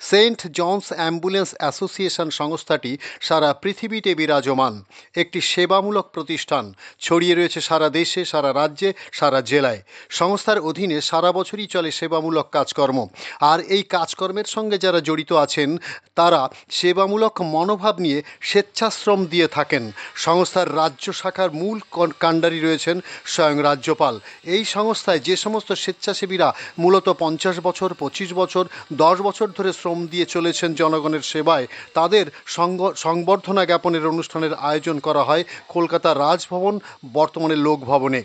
Saint John's ambulance association সংস্থাটি সারা পৃথিবীতে বিরাজমান। একটি সেবামূলক প্রতিষ্ঠান। ছড়িয়ে রয়েছে সারা দেশে, সারা রাজ্যে, সারা জেলায়। সংস্থার অধীনে সারা বছরই চলে সেবামূলক কাজকর্ম। আর এই কাজকর্মের সঙ্গে যারা জড়িত আছেন, তারা সেবামূলক মনোভাব নিয়ে স্বেচ্ছাশ্রম দিয়ে থাকেন। সংস্থার রাজ্য শাখার মূল কাণ্ডারি রয়েছেন স্বয়ং রাজ্যপাল। এই সংস্থায় যে সমস্ত স্বেচ্ছাসেবীরা মূলত পঞ্চাশ বছর, পঁচিশ বছর, দশ বছর ধরে শ্রম দিয়ে চলেছেন জনগণের সেবায়। তাদের সংবর্ধনা জ্ঞাপনের অনুষ্ঠানের আয়োজন করা হয় কলকাতা রাজভবন, বর্তমানে লোকভবনে।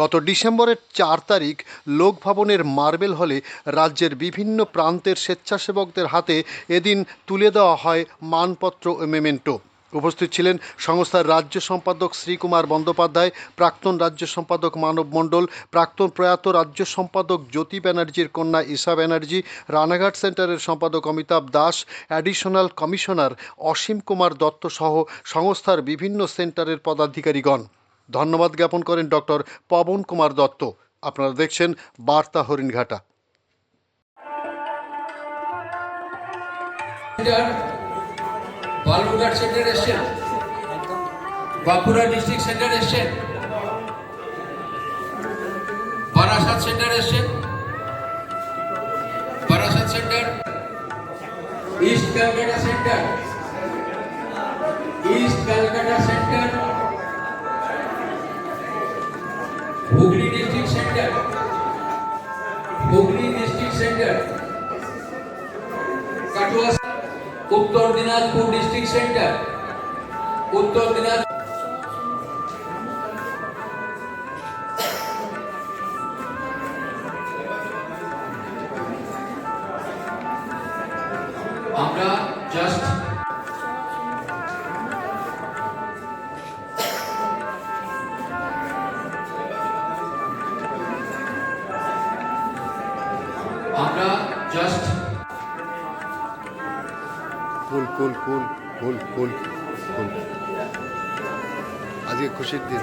গত ডিসেম্বরের চার তারিখ লোকভবনের মার্বেল হলে রাজ্যের বিভিন্ন প্রান্তের স্বেচ্ছাসেবকদের হাতে এদিন তুলে দেওয়া হয় মানপত্র মেমেন্টো। উপস্থিত ছিলেন সংস্থার রাজ্য সম্পাদক শ্রীকুমার বন্দ্যোপাধ্যায়, প্রাক্তন রাজ্য সম্পাদক মানব মণ্ডল, প্রাক্তন প্রয়াত রাজ্য সম্পাদক জ্যোতি ব্যানার্জির কন্যা ঈশা ব্যানার্জি, রানাঘাট সেন্টারের সম্পাদক অমিতাভ দাস, অ্যাডিশনাল কমিশনার অসীম কুমার দত্ত সহ সংস্থার বিভিন্ন সেন্টারের পদাধিকারীগণ। ধন্যবাদ জ্ঞাপন করেন ডক্টর পবন কুমার দত্ত। আপনারা দেখছেন বার্তা হরিণঘাটা। বালুরঘাট সেন্টার এসছেন বাঁকুড়া ডিস্ট্রিক্ট সেন্টার এসছেন বারাসাত সেন্টার এসছেন Barasat centre east Calcutta centre east Calcutta centre Hooghly district centre Hooghly district centre Katwa উত্তর দিনাজপুর ডিস্ট্রিক্ট সেন্টার উত্তর দিনাজ আমরা জাস্ট আমরা just cool cool cool cool cool cool. আজকে খুশির দিন।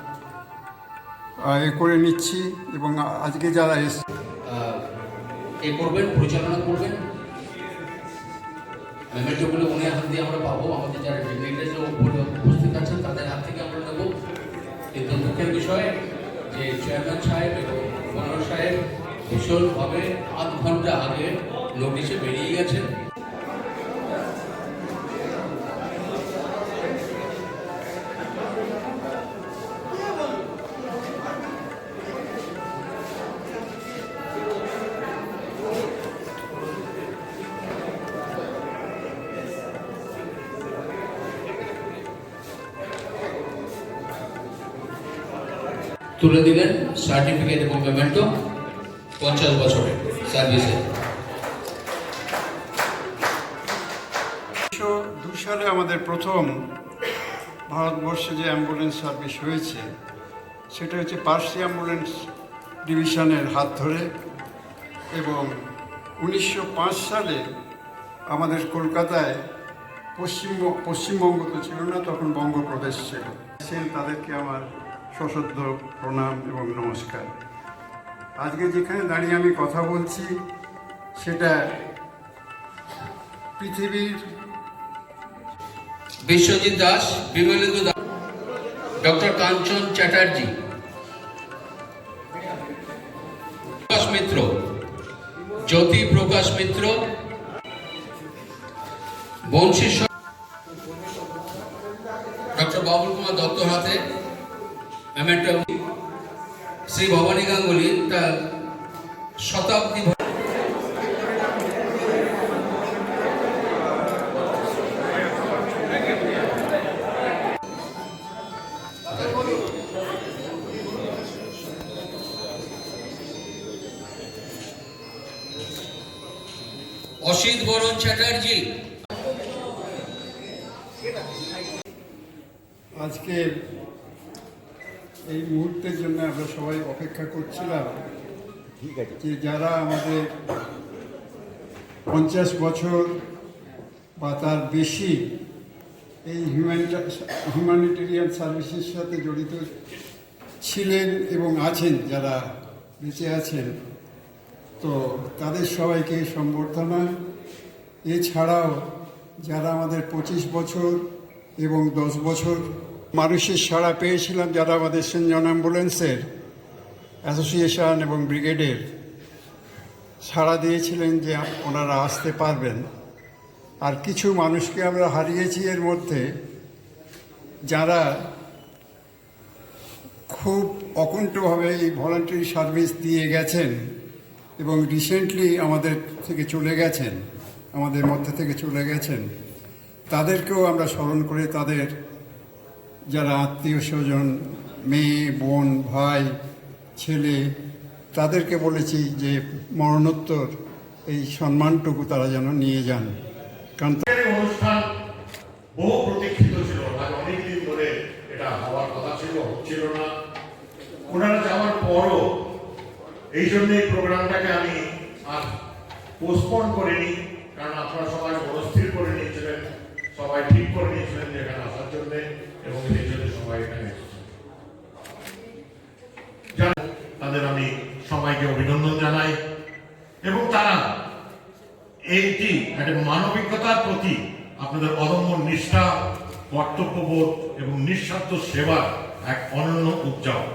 এ করে নিচ্ছি এবং আজকে যারা এস এ করবেন, পরিচালনা করবেন। হাত দিয়ে আমরা আমাদের যারা উপস্থিত আছেন, তাদের হাত থেকে আমরা নেব। কিন্তু বিষয় যে সাহেব এবং সাহেব ভীষণভাবে আধ ঘণ্টা আগে নোটিশে বেরিয়ে গেছেন। তুলে দিলেন সার্টিফিকেট এবং পেমেন্টও পঞ্চাশ বছরের সার্ভিসে দু সালে আমাদের প্রথম ভারতবর্ষে যে অ্যাম্বুলেন্স সার্ভিস হয়েছে, সেটা হচ্ছে পার্সি অ্যাম্বুলেন্স ডিভিশনের হাত ধরে এবং উনিশশো পাঁচ সালে আমাদের কলকাতায় পশ্চিম, পশ্চিমবঙ্গ তো ছিল না, তখন বঙ্গপ্রদেশ ছিল। সে তাদেরকে আমার সশ্রদ্ধ প্রণাম এবং নমস্কার। আজকে যেখানে দাঁড়িয়ে আমি কথা বলছি, সেটা পৃথিবীর বিশ্বজিৎ দাস বিমলেন্দু দাস, ডক্টর কাঞ্চন চ্যাটার্জি, প্রকাশ মিত্র, জ্যোতি প্রকাশ মিত্র, বংশী ডক্টর বাবুল কুমার দত্ত হাতে মেমেন্টো শ্রী ভবানী গাঙ্গুলি তার শতাব্দী অসিত বরণ চ্যাটার্জি। আজকে এই মুহূর্তের জন্য আমরা সবাই অপেক্ষা করছিলাম যে যারা আমাদের পঞ্চাশ বছর বা তার বেশি এই হিউম্যানিটেরিয়ান সার্ভিসের সাথে জড়িত ছিলেন এবং আছেন যারা বেঁচে আছেন তো তাদের সবাইকে সম্বর্ধনা। এছাড়াও যারা আমাদের পঁচিশ বছর এবং দশ বছর মানুষের সাড়া পেয়েছিলাম যারা আমাদের সেন্ট জন অ্যাম্বুলেন্সের অ্যাসোসিয়েশন এবং ব্রিগেডের সাড়া দিয়েছিলেন যে ওনারা আসতে পারবেন। আর কিছু মানুষকে আমরা হারিয়েছি এর মধ্যে যারা খুব অকুণ্ঠভাবে এই ভলান্টারি সার্ভিস দিয়ে গেছেন এবং রিসেন্টলি আমাদের থেকে চলে গেছেন, আমাদের মধ্যে থেকে চলে গেছেন, তাদেরকেও আমরা স্মরণ করে তাদের যারা আত্মীয় স্বজন, মেয়ে, বোন, ভাই, ছেলে, তাদেরকে বলেছি যে মরণোত্তর এই সম্মানটুকু তারা যেন নিয়ে যান। কারণ অনুষ্ঠান বহু প্রতীক্ষিত ছিল অনেকদিন ধরে এটা হওয়ার কথা ছিল, হচ্ছিল না। ওনারা যাওয়ার পরও এই জন্য এই প্রোগ্রামটাকে আমি আর করিনি, কারণ আপনারা সবাই করে নিয়েছিলেন, সবাই ঠিক করে নিয়েছিলেন এখানে আসার জন্য। এবং সেই জন্য এখানে তাদের আমি সবাইকে অভিনন্দন জানাই। এবং তারা এইটি একটা মানবিকতার প্রতি আপনাদের অদম্য নিষ্ঠা, কর্তব্যবোধ এবং নিঃস্বার্থ সেবার এক অনন্য উদযাপন